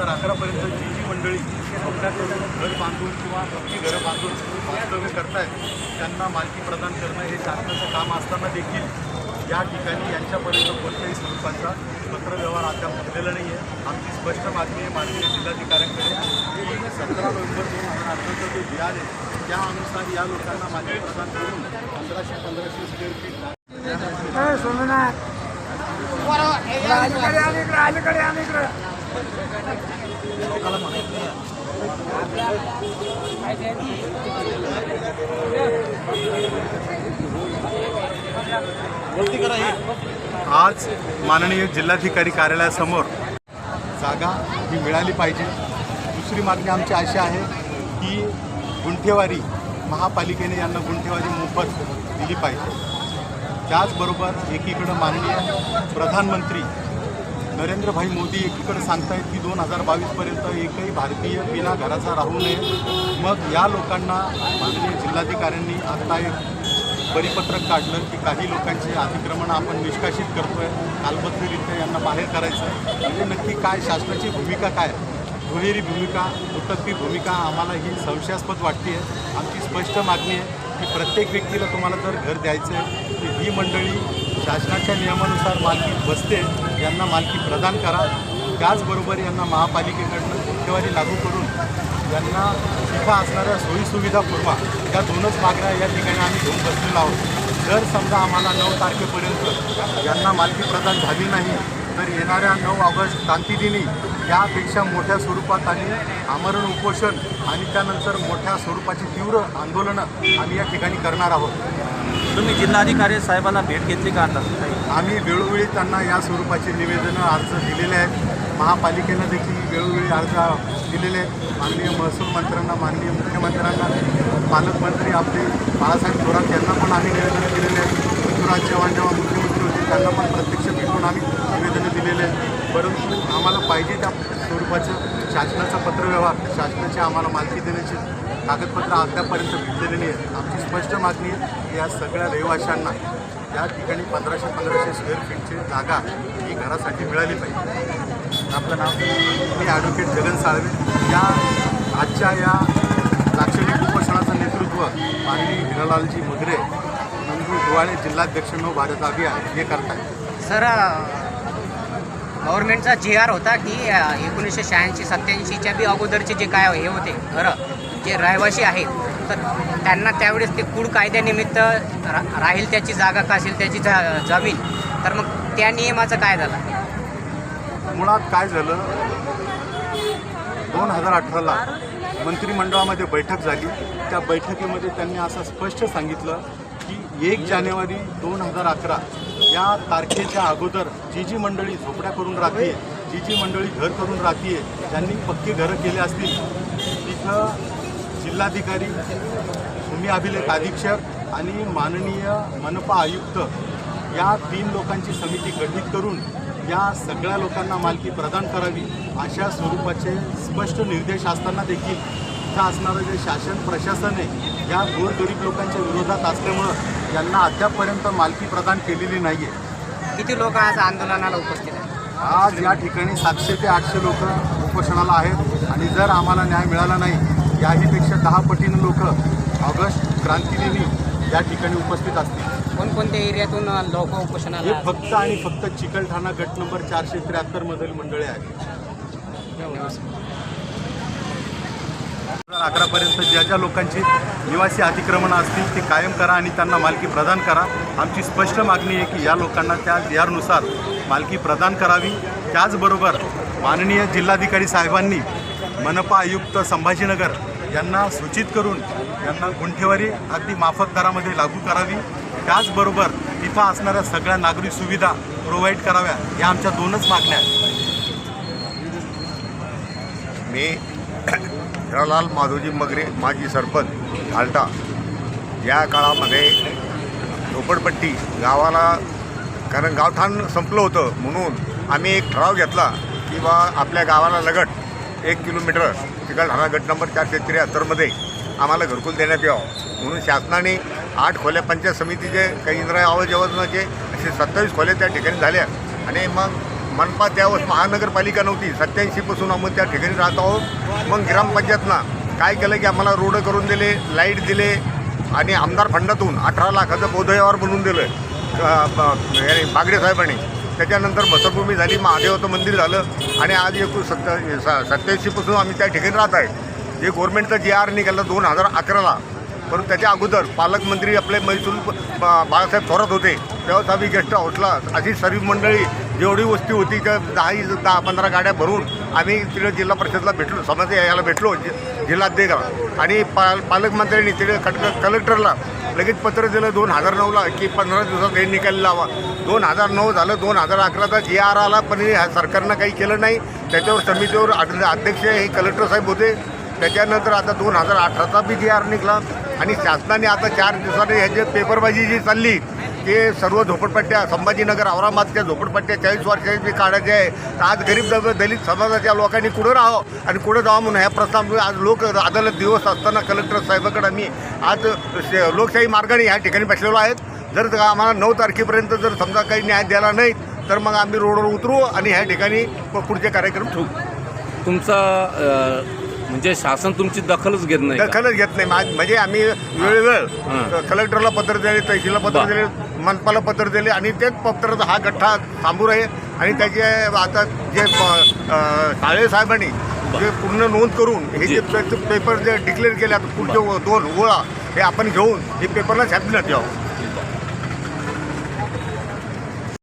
हजार अकरापर्यंत जी जी मंडळी घर बांधून किंवा पक्की घरं बांधून वास्तव्य करतायत त्यांना मालकी प्रदान करणं हे शासनाचं काम असताना देखील या ठिकाणी यांच्यापर्यंत कोणत्याही स्वरूपाचा पत्रव्यवहार अद्याप झालेला नाही आहे आमची स्पष्ट मागणी आहे माननीय जिल्हाधिकाऱ्यांकडे. की सतरा नोव्हेंबर दोन हजार अठराचं जे आहे त्या अनुसार या लोकांना मालकी प्रदान करून पंधराशे पंधराशे स्क्वेअर फीट सोमनाथ आज माननीय जिल्हाधिकारी कार्यालयासमोर जागा ही मिळाली पाहिजे. दुसरी मागणी आमची अशी आहे की गुंठेवारी महापालिकेने यांना गुंठेवारी मोफत दिली पाहिजे. त्याचबरोबर एकीकडं माननीय प्रधानमंत्री नरेंद्रभाई मोदी एकीकडे सांगतायत की दोन हजार बावीसपर्यंत एकही भारतीय बिना घराचा राहू नये. मग या लोकांना माननीय जिल्हाधिकाऱ्यांनी आता एक परिपत्रक काढलं की काही लोकांचे अतिक्रमण आपण निष्कासित करतोय. कालबद्धरित्या यांना बाहेर करायचं आहे. म्हणजे नक्की काय शासनाची भूमिका काय? दुहेरी भूमिका दुटप्पी भूमिका आम्हाला ही संशयास्पद वाटते आहे आमची स्पष्ट मागणी आहे की प्रत्येक व्यक्तीला तुम्हाला जर घर द्यायचं आहे तर ही मंडळी शासनाच्या नियमानुसार मालकी बसते. यांना मालकी प्रदान करा. त्याचबरोबर यांना महापालिकेकडनं टक्केवारी लागू करून यांना तिथं असणाऱ्या सोयीसुविधा पुरवा. या दोनच मागण्या या ठिकाणी आम्ही घेऊन बसलेलो आहोत. जर समजा आम्हाला नऊ तारखेपर्यंत यांना मालकी प्रदान झाली नाही तर येणाऱ्या नऊ ऑगस्ट क्रांतिदिनी यापेक्षा मोठ्या स्वरूपात आणि आमरण उपोषण आणि त्यानंतर मोठ्या स्वरूपाची तीव्र आंदोलनं आम्ही या ठिकाणी करणार आहोत. तुम्ही जिल्हाधिकारी साहेबांना भेट घेतली का आता? आम्ही वेळोवेळी त्यांना या स्वरूपाचे निवेदनं अर्ज दिलेले आहेत. महापालिकेनं देखील वेळोवेळी अर्ज दिलेले आहेत. माननीय महसूल मंत्र्यांना माननीय मुख्यमंत्र्यांना पालकमंत्री आपले बाळासाहेब थोरात यांना पण आम्ही निवेदनं दिलेले आहेत. पृथ्वीराज चव्हाण जेव्हा मुख्यमंत्री त्यांना पण प्रत्यक्ष भेटून आम्ही निवेदनं दिलेले आहेत परंतु आम्हाला पाहिजे त्या स्वरूपाचं शासनाचा पत्रव्यवहार शासनाची आम्हाला मालकी देण्याची कागदपत्र अद्यापर्यंत भेटलेली नाही आहेत आमची स्पष्ट मागणी आहे या सगळ्या रहिवाशांना या ठिकाणी पंधराशे पंधराशे स्क्वेअर फीटची जागा ही घरासाठी मिळाली पाहिजे. आपलं नाव मी ॲडव्होकेट जगन साळवे. या आजच्या या लाक्षणिक उपोषणाचं नेतृत्व माननीय हिरालालजी मगरे डोवाळे जिल्हाध्यक्ष नव भारत अभियान हे करतात सर गव्हर्नमेंटचा जी आर होता की एकोणीसशे शहाऐंशी सत्याऐंशीच्या बी अगोदरचे जे काय हे होते घरं जे रहिवासी आहेत तर त्यांना त्यावेळेस ते कूड कायद्यानिमित्त रा राहील त्याची जागा का असेल त्याची जा जमीन तर मग त्या नियमाचं काय झालं? मुळात काय झालं? दोन हजार अठराला मंत्रिमंडळामध्ये बैठक झाली. त्या बैठकीमध्ये त्यांनी असं स्पष्ट सांगितलं की एक जानेवारी दोन हजार अकरा या तारखेच्या अगोदर जी जी मंडळी झोपड्या करून राहते जी जी मंडळी घर करून राहते ज्यांनी पक्की घरं केले असतील. तिथं जिल्हाधिकारी भूमी अभिलेख अधीक्षक आणि माननीय मनपा आयुक्त या तीन लोकांची समिती गठीत करून या सगळ्या लोकांना मालकी प्रदान करावी अशा स्वरूपाचे स्पष्ट निर्देश असताना देखील इथं असणारं जे शासन प्रशासन आहे या गोरगरीब लोकांच्या विरोधात असल्यामुळं यांना अद्यापपर्यंत मालकी प्रदान केलेली नाही आहे किती लोक आज आंदोलनाला उपस्थित आहेत? आज या ठिकाणी सातशे ते आठशे लोक उपोषणाला आहेत आणि जर आम्हाला न्याय मिळाला नाही याहीपेक्षा दहा पटीनं लोक ऑगस्ट क्रांतिदिनी या ठिकाणी उपस्थित असतील. कोणकोणत्या एरियातून लोक हे उपोषणाला फक्त आणि फक्त चिकलठाणा गट नंबर चारशे त्र्याहत्तर मधील मंडळे आहेत. अकरापर्यंत ज्या ज्या लोकांची निवासी अतिक्रमणं असतील ते कायम करा आणि त्यांना मालकी प्रदान करा. आमची स्पष्ट मागणी आहे की या लोकांना त्या जी मालकी प्रदान करावी. त्याचबरोबर माननीय जिल्हाधिकारी साहेबांनी मनपा आयुक्त संभाजीनगर यांना सूचित करून यांना गुंठेवारी अगदी माफक दरामध्ये लागू करावी. त्याचबरोबर तिथं असणाऱ्या सगळ्या नागरी सुविधा प्रोव्हाइड कराव्या. या आमच्या दोनच मागण्या आहेत. मी हिरालाल माधोजी मगरे माजी सरपंच घालटा या काळामध्ये झोपडपट्टी गावाला कारण गावठाण संपलं होतं म्हणून आम्ही एक ठराव घेतला की बा आपल्या गावाला लगट एक किलोमीटर चिकलठाणा गट नंबर चारशे त्र्याहत्तरमध्ये आम्हाला घरकुल देण्यात यावं. म्हणून शासनाने आठ खोल्या पंचायत समितीचे काही इंद्रा आवाज योजनाचे असे सत्तावीस खोल्या त्या ठिकाणी झाल्या. आणि मग मनपा त्यावेळेस महानगरपालिका नव्हती. सत्याऐंशीपासून आम्ही त्या ठिकाणी राहत आहोत. मग ग्रामपंचायतनं काय केलं की आम्हाला रोड करून दिले लाइट दिले आणि आमदार फंडातून अठरा लाखाचं बोधयावर बनवून दिलं अ, बागडे साहेबांनी. त्याच्यानंतर मसरभूमी झाली महादेवाचं मंदिर झालं आणि आज एकूण सत्ता सत्याऐंशीपासून आम्ही त्या ठिकाणी राहत आहे. जे गव्हर्नमेंटचा जी आर निघाला दोन हजार अकराला पण त्याच्या अगोदर पालकमंत्री आपले मैसूर बाळासाहेब थोरात होते. तेव्हाच आम्ही गेस्ट हाऊसला अशी सर्व मंडळी जेवढी वस्ती होती त्या दहा दहा पंधरा गाड्या भरून आम्ही तिकडे जिल्हा परिषदला भेटलो समाज याला भेटलो जि- जिल्हाध्यक्षला आणि पाल पालकमंत्र्यांनी तिकडे कट कलेक्टरला लगेच पत्र दिलं दोन हजार नऊला की पंधरा दिवसात हे निकाल लावा. दोन हजार नऊ झालं दोन हजार अकराचा जी आर आला पण हे सरकारनं काही केलं नाही. त्याच्यावर समितीवर अध्यक्ष हे कलेक्टर साहेब होते. त्याच्यानंतर आता दोन हजार अठराचा बी जी आर निघाला. आणि शासनाने आता चार दिवसाने ह्याची पेपरबाजी जी चालली ते सर्व झोपडपट्ट्या संभाजीनगर औरंगाबादच्या झोपडपट्ट्या चाळीस वर्षाची काढायचे आहे तर आज गरीब दब- दलित समाजाच्या लोकांनी कुठं राहावं आणि कुठं जावं म्हणून ह्या प्रस्ताव आज लोक अदालत दिवस असताना कलेक्टर साहेबाकडे आम्ही आज लोकशाही मार्गाने ह्या ठिकाणी बसलेलो आहेत जर आम्हाला नऊ तारखेपर्यंत जर समजा काही न्याय द्यायला नाही तर मग आम्ही रोडवर उतरू आणि ह्या ठिकाणी पुढचे कार्यक्रम ठेवू तुमचा म्हणजे शासन तुमची दखलच घेत नाही का? दखलच घेत नाही मा- म्हणजे आम्ही वेळोवेळ. कलेक्टरला पत्र दिले तहसीलला पत्र. दिले मनपाला पत्र दिले आणि तेच पत्राचा हा गठ्ठा थांबू आहे आणि त्याचे आता जे साळे साहेबांनी जे पूर्ण नोंद करून हे जे पेपर जे डिक्लेअर केले आता पुढचे दोन ओळा हे आपण घेऊन हे पेपरला छापण्यात यावं